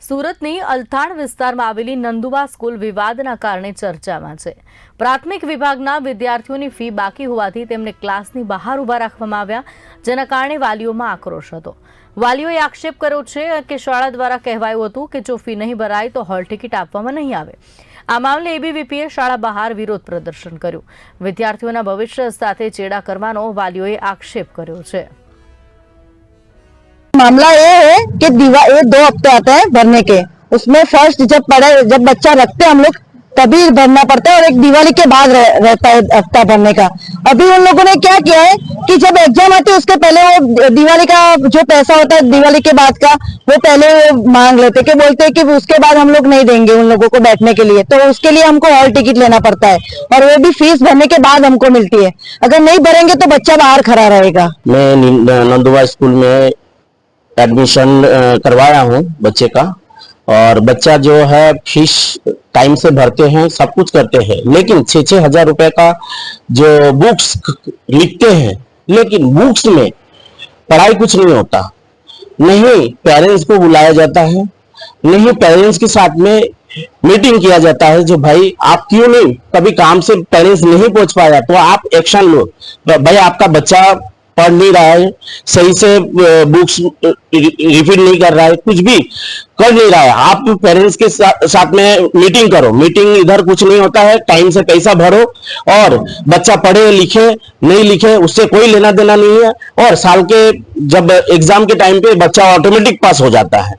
સુરતની અલથાણ વિસ્તારમાં આવેલી નંદુબા સ્કૂલ વિવાદના કારણે ચર્ચામાં છે. પ્રાથમિક વિભાગના વિદ્યાર્થીઓની ફી બાકી હોવાથી તેમને ક્લાસની બહાર ઊભા રાખવામાં આવ્યા, જેના કારણે વાલીઓમાં આક્રોશ હતો. વાલીઓએ આક્ષેપ કર્યો છે કે શાળા દ્વારા કહેવાયું હતું કે જો ફી નહીં ભરાય તો હોલ ટિકિટ આપવામાં નહીં આવે. આ મામલે એબીવીપીએ શાળા બહાર વિરોધ પ્રદર્શન કર્યું. વિદ્યાર્થીઓના ભવિષ્ય સાથે ચેડા કરવાનો વાલીઓએ આક્ષેપ કર્યો છે. मामला ये है कि दीवार ये दो हफ़्ते आते हैं भरने के। उसमें फ़र्स्ट जब पढ़े जब बच्चा रखते हैं हम लोग तभी भरना पड़ता है और एक दिवाली के बाद रह, रहता है हफ़्ता भरने का। अभी उन लोगों ने क्या किया है कि जब एग्ज़ाम आती है उसके पहले वो दिवाली का जो पैसा होता है दिवाली के बाद का वो पहले मांग लेते कि बोलते हैं कि उसके बाद हम लोग नहीं देंगे उन लोगों को बैठने के लिए। तो उसके लिए हमको हॉल टिकट लेना पड़ता है और वो भी फ़ीस भरने के बाद हमको मिलती है। अगर नहीं भरेंगे तो बच्चा बाहर खड़ा रहेगा। मैं नंदुआ स्कूल में एडमिशन करवाया हूँ बच्चे का। और बच्चा जो है, फ़ीस टाइम से भरते हैं, सब कुछ करते हैं। लेकिन छः छः हज़ार रुपए का जो बुक्स लिखते हैं, लेकिन बुक्स में पढ़ाई कुछ नहीं होता। नहीं पेरेंट्स को बुलाया जाता है, नहीं पेरेंट्स के साथ में मीटिंग किया जाता है, जो भाई आप क्यों नहीं? कभी काम से पेरेंट्स नहीं पहुँच पाया तो आप एक्शन लो। भाई आपका बच्चा पढ़ नहीं रहा है सही से बुक्स रिपीट नहीं कर रहा है कुछ भी कर नहीं रहा है। आप पेरेंट्स के सा, साथ में मीटिंग करो। मीटिंग इधर कुछ नहीं होता है टाइम से पैसा भरो और बच्चा पढ़े लिखे नहीं लिखे उससे कोई लेना देना नहीं है और साल के जब एग्ज़ाम के टाइम पे बच्चा ऑटोमेटिक पास हो जाता है।